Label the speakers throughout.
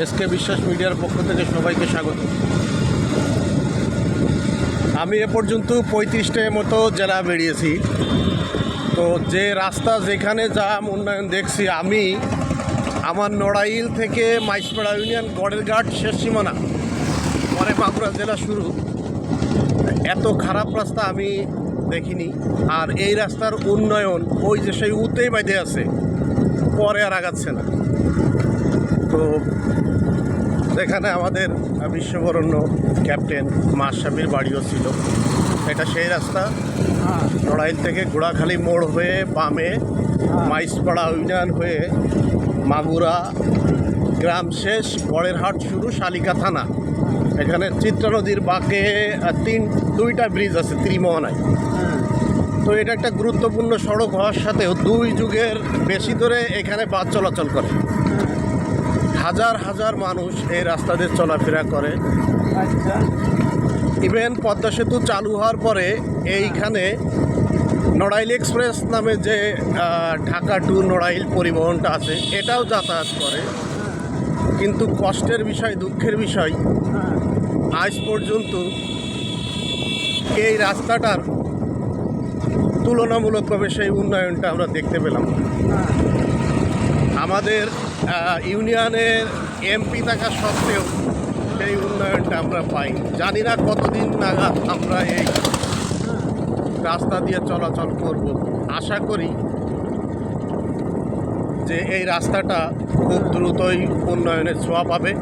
Speaker 1: কে বিশ্বাস মিডিয়ার পক্ষ থেকে সবাইকে স্বাগত। আমি এ পর্যন্ত পঁয়ত্রিশটার মতো জেলা বেরিয়েছি। তো যে রাস্তা যেখানে যা উন্নয়ন দেখছি আমি, আমার নড়াইল থেকে মাইসপাড়া ইউনিয়ন গড়ের ঘাট শেষ সীমানা, পরে বাঁকুড়া জেলা শুরু। এত খারাপ রাস্তা আমি দেখিনি। আর এই রাস্তার উন্নয়ন, ওই যে সেই উতেই বাইদে আছে, পরে আর আগাচ্ছে না। তো যেখানে আমাদের বিশ্ববরণ্য ক্যাপ্টেন মাসাবির বাড়িও ছিল। এটা সেই রাস্তা। নড়াইল থেকে ঘোড়াখালি মোড় হয়ে বামে মাইসপাড়া ইউনিয়ন হয়ে মাগুরা গ্রাম শেষ গড়ের হাট শুরু শালিকা থানা। এখানে চিত্রা নদীর বাঁকে তিন দুইটা ব্রিজ আছে ত্রিমোহনায়। তো এটা একটা গুরুত্বপূর্ণ সড়ক হওয়ার সাথেও দুই যুগের বেশি ধরে এখানে বাস চলাচল করে। হাজার হাজার মানুষ এই রাস্তা দিয়ে চলাফেরা করে। ইভেন পদ্মা সেতু চালু হওয়ার পরে এইখানে নড়াইল এক্সপ্রেস নামে যে ঢাকা টু নড়াইল পরিবহনটা আছে, এটাও যাতায়াত করে। কিন্তু কষ্টের বিষয়, দুঃখের বিষয়, আজ পর্যন্ত এই রাস্তাটার তুলনামূলকভাবে সেই উন্নয়নটা আমরা দেখতে পেলাম আমাদের ইউনিয়নের এমপি থাকা সত্ত্বেও সেই উন্নয়নটা আমরা পাই জানি না কতদিন নাগাদ আমরা এই রাস্তা দিয়ে চলাচল করব। আশা করি যে এই রাস্তাটা খুব দ্রুতই উন্নয়নের ছোঁয়া পাবে।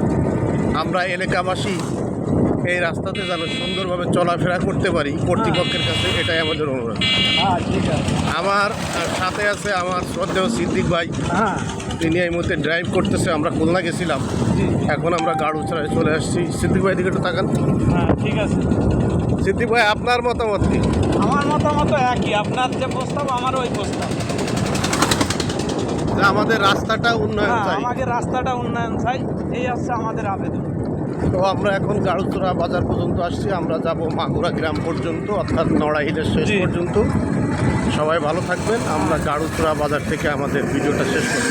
Speaker 1: আমরা এলাকাবাসী এই রাস্তাতে যেন সুন্দরভাবে চলাফেরা করতে পারি কর্তৃপক্ষের কাছে এটাই আমাদের অনুরোধ।
Speaker 2: হ্যাঁ
Speaker 1: আমার সাথে আছে আমার শ্রদ্ধেয় সিদ্দিক ভাই।
Speaker 2: হ্যাঁ।
Speaker 1: তিনি এই মুহূর্তে ড্রাইভ করতেছে আমরা খুলনা গেছিলাম। এখন আমরা গাড়ুছড়ায় চলে আসছি। সিদ্দিক ভাই দিকে একটু তাকান।
Speaker 2: হ্যাঁ ঠিক আছে।
Speaker 1: সিদ্দিক ভাই আপনার মতামত কি?
Speaker 2: আমার মতামত একই আপনার যে প্রস্তাব আমার ওই প্রস্তাব।
Speaker 1: আমাদের রাস্তাটা উন্নয়ন
Speaker 2: হ্যাঁ
Speaker 1: চাই।
Speaker 2: আমাদের রাস্তাটা উন্নয়ন চাই এই হচ্ছে আমাদের আবেদন।
Speaker 1: তো আমরা এখন গাড়ুতরা বাজার পর্যন্ত আসছি। আমরা যাব মাগুরা গ্রাম পর্যন্ত অর্থাৎ নড়াইলের শেষ পর্যন্ত। সবাই ভালো থাকবেন। আমরা গাড়ুতরা বাজার থেকে আমাদের ভিডিওটা শেষ করব